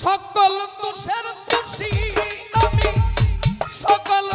সকল তুষের তুষি আমি সকল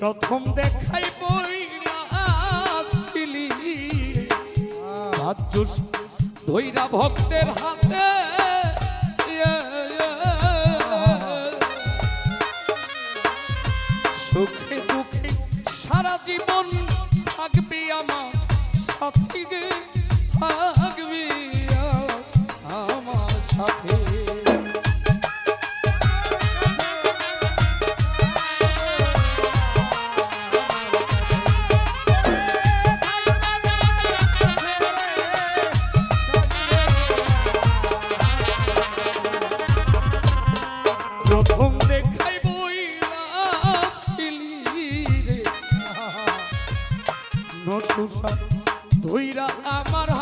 প্রথম দেখাই বইলি ভাজুস ধৈরা ভক্তের হাতে। সুখে দুঃখে সারা জীবন I'm on amar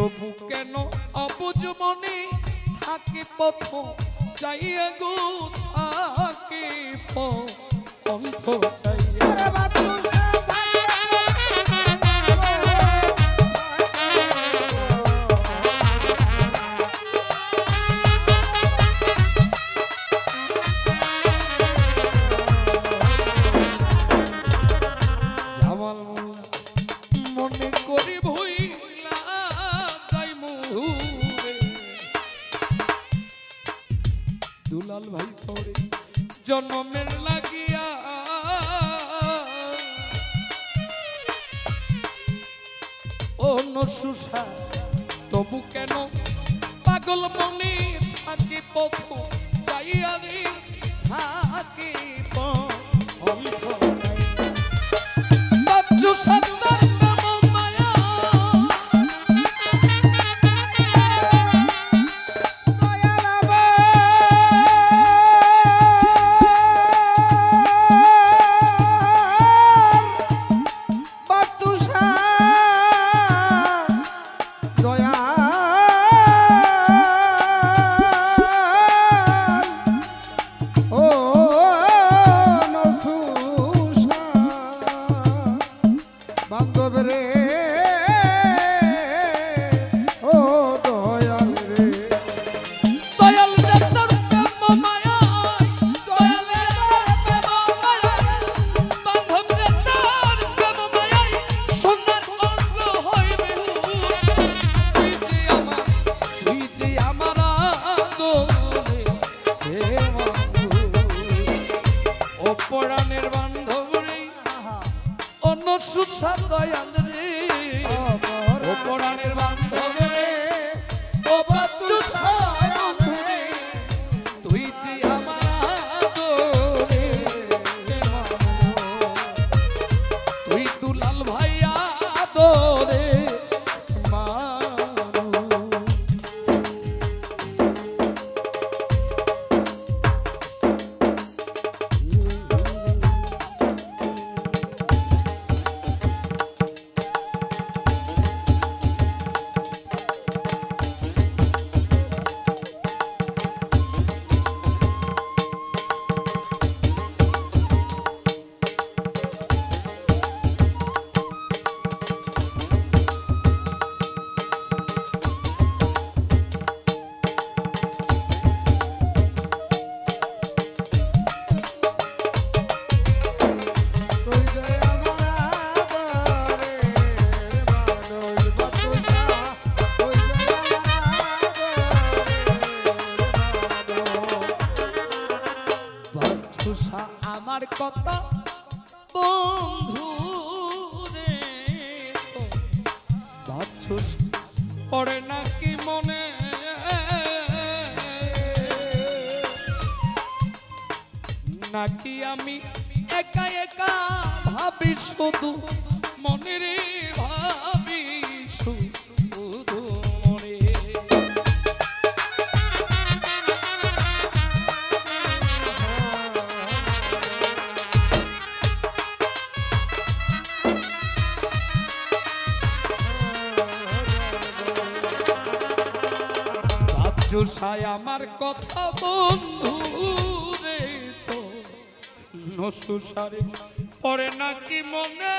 তবু কেন অবুজ মনে থাকে পথ চাইয়া গো থাকে পথ চাইয়া। তবু কেন পাগল মনে থাকি পথু যাইয়া রে থাকি পথ সাধারণ নাকি আমি একা একা ভাবি শুধু মনে রে ভাবি শুধু মনে। জুসায় আমার কথা বন্ধু রে। নসুসারে পরে নাকি মনে।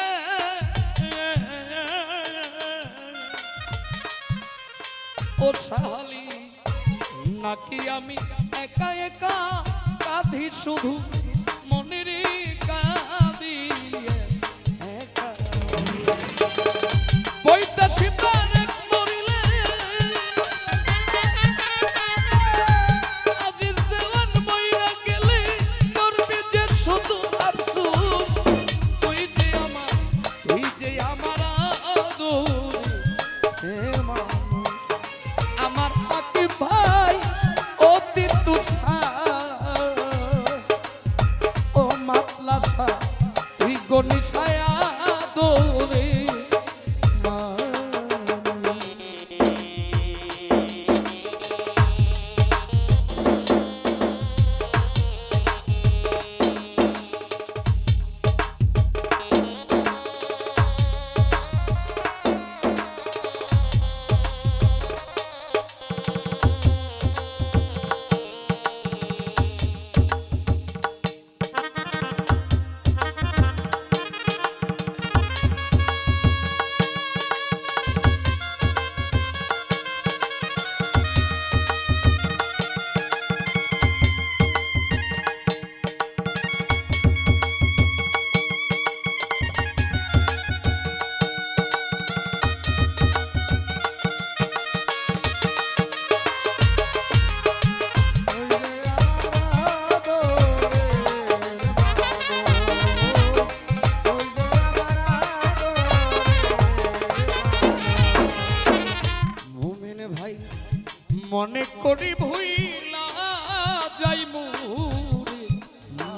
ও সাহালি নাকি আমি একা একা কাঁধি শুধু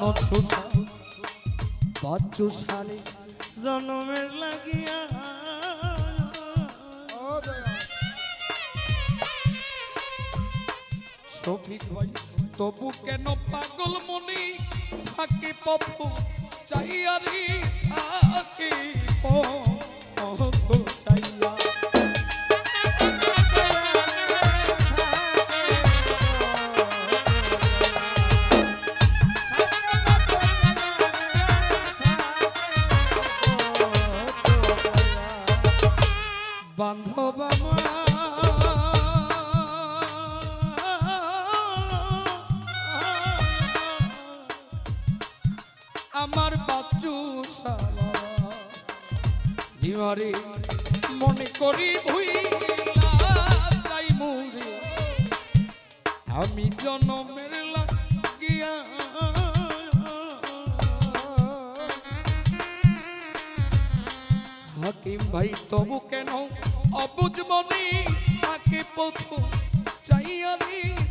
নছুসা বাচ্চু শালে জনমের লাগিয়া। শফিক ভাই, তবু কেন পাগল মনি? থাকি পথ চাইয়ারি থাকি পথ। বিমারে মনে করি ভুইলা যাই মুরে আমি জনমের লাগিয়া হাকিম ভাই, তবু কেন অবুজ মনে তাকে পথ চাইয়ারি তাকে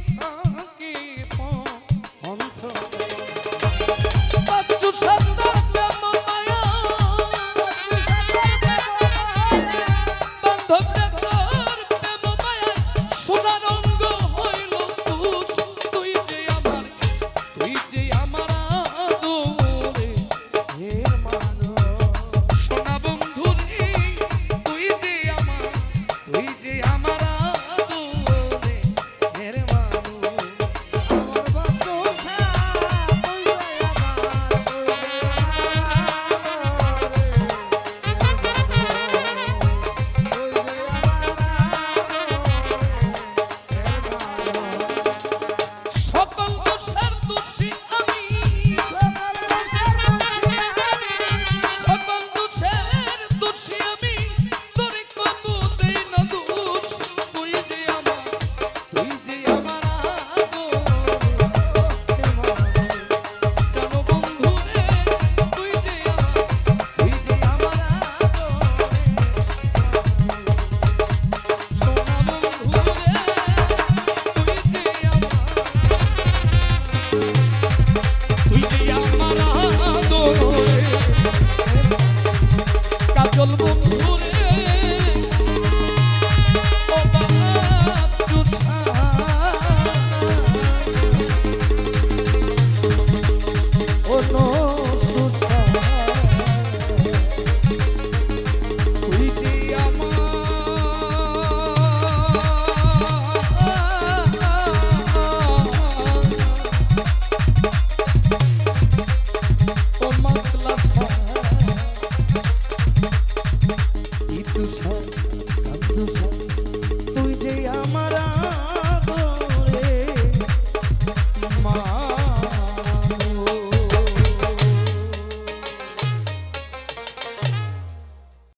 Thank